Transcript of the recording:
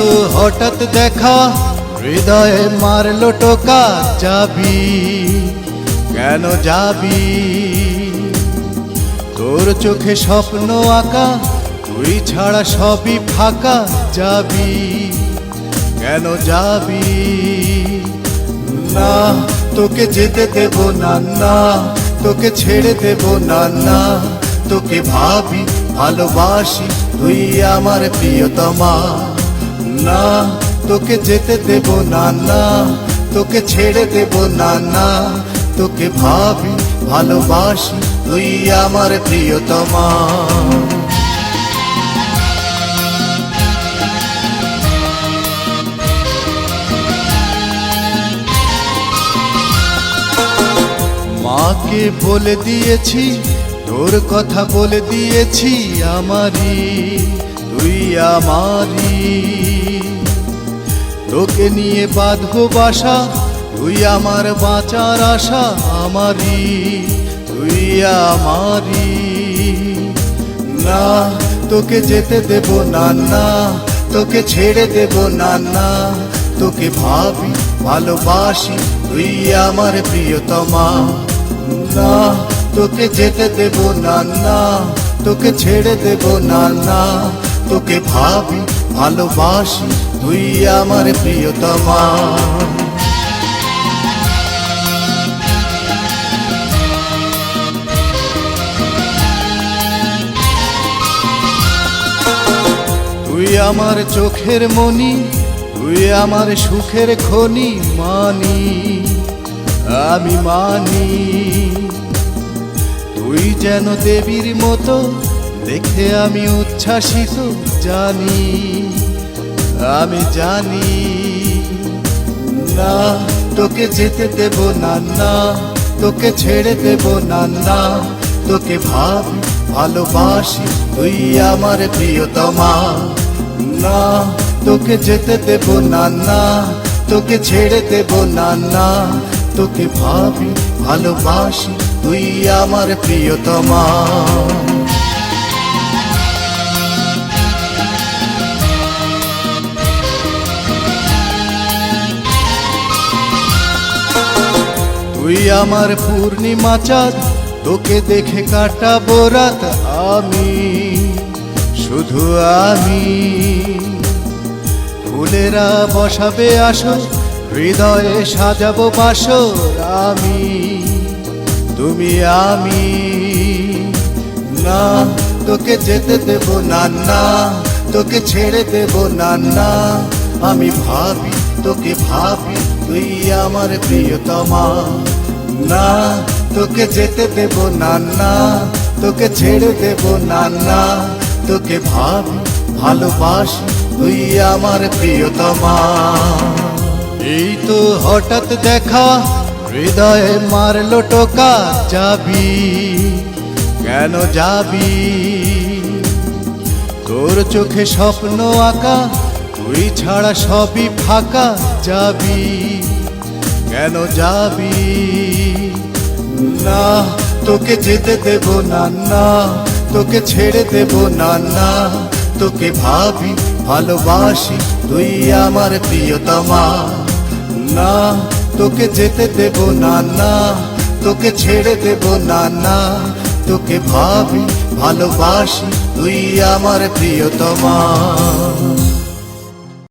তো হঠাৎ দেখা, হৃদয়ে মারলো টোকা, যাবি? কেন যাবি? তোর চোখে স্বপ্ন আঁকা, তুই ছাড়া সবই ফাঁকা, যাবি? কেন যাবি? না, তোকে যেতে দেব না না, তোকে ছেড়ে দেব না না, তোকে ভাবি, ভালোবাসি, তুই আমার প্রিয়তমা। না, তোকে যেতে দেব না না তোকে ছেড়ে দেব না না তোকে ভাবি, ভালোবাসি তুই আমার প্রিয়তমা। মাকে বলে দিয়েছি, তোর কথা বলে দিয়েছি আমারই, তুই আমারই। তোকে নিয়ে বাঁধবো বাসা, তুই আমার বাঁচার আশা আমারই, তুই আমারই। না, তোকে যেতে দেব না না, তোকে ছেড়ে দেব না না, তোকে ভাবি, ভালোবাসি, তুই আমার প্রিয়তমা। না, তোকে যেতে দেব না না, তোকে ছেড়ে দেব না না, তোকে ভাবি ভালোবাসি তুই আমার প্রিয়তমা। তুই আমার চোখের মনি তুই আমার সুখের খনি, মানি, আমি মানি। তুই যেন দেবীর মতো দেখে আমি উচ্ছ্বাসিত, জানি, আমি জানি, না, তোকে যেতে দেব না না, তোকে ছেড়ে দেব না না, তোকে ভাব, ভালোবাসি তুই আমার প্রিয়তমা, না, তোকে যেতে দেব না না, তোকে ছেড়ে দেব না না, তোকে ভাবি, ভালোবাসি তুই আমার প্রিয়তমা। তুই আমার পূর্ণিমা চাঁদ, তোকে দেখে কাটাবো রাত আমি, শুধু আমি। ফুলেরা বসাবে আসো হৃদয়ে সাজাবো বাসর আমি। তুমি আমি, না, তোকে যেতে দেব না না, তোকে ছেড়ে দেব না না। আমি ভাবি, তোকে ভাবি, তুই আমার প্রিয়তমা। তোকে যেতে দেব না না তোকে ছেড়ে দেব না না তোকে ভাবি, ভালোবাস, তুই আমার প্রিয়তমা। এই তো হঠাৎ দেখা, হৃদয়ে মারলো টোকা যাবি কেন যাবি? তোর চোখে স্বপ্ন আঁকা, তুই ছাড়া সবই ফাঁকা যাবি। কেন যাবি? না, তোকে যেতে দেব না না, তোকে ছেড়ে দেব না না, তোকে ভাবি, ভালোবাসি তুই আমার প্রিয়তমা। না, তোকে যেতে দেব না না, তোকে ছেড়ে দেব না না, তোকে ভাবি, ভালোবাসি তুই আমার প্রিয়তমা।